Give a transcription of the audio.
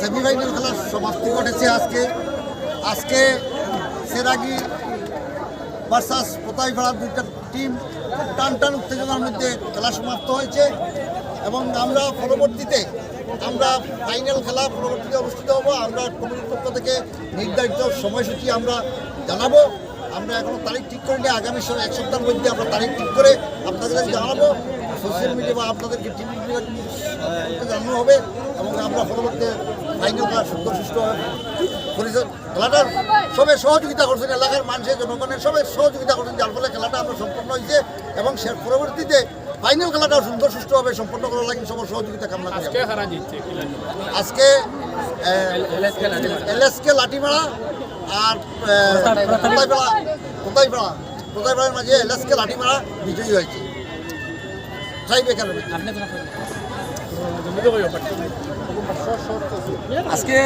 Semifinal খেলার সমাপ্তি ঘটেছে আজকে। আজকে সেরাগি ভার্সাস পোতাইপাড়ার দুইটা টিম টান টান উত্তেজনার মধ্যে খেলা সমাপ্ত হয়েছে এবং আমরা পরবর্তীতে আমরা ফাইনাল খেলা পরবর্তীতে অনুষ্ঠিত হব। আমরা কমিটির পক্ষ থেকে নির্ধারিত সময়সূচি আমরা জানাব। আমরা এখনও তারিখ ঠিক করিনি। আগামী সময় এক সপ্তাহের মধ্যে আমরা তারিখ ঠিক করে আপনাদের জানাব। সোশ্যাল মিডিয়া বা আপনাদেরকে টিভি জানানো হবে এবং আমরা পরবর্তী ফাইনাল খেলা সুন্দর সুষ্ঠু করেছেন খেলাটার সবে সহযোগিতা করছেন এলাকার মানুষের জনগণের সবাই সহযোগিতা করছেন যার ফলে খেলাটা আমরা সম্পন্ন হয়েছে এবং সে পরবর্তীতে ফাইনাল খেলাটাও সুন্দর সুষ্ঠুভাবে সম্পন্ন করার লাগে সবার সহযোগিতা কামনা করি। কে হারা জিতছে খেলার জন্য? আজকে এলএসকে লাঠিমারা। আর কোথাইপাড়া কোথাইপাড়া কোথাইপাড়ার মাঝে এলএসকে লাঠিমারা বিজয়ী হয়েছে। সাই বেকার আপনি তো না- জমিতে কই ব্যাপারটা? আজকে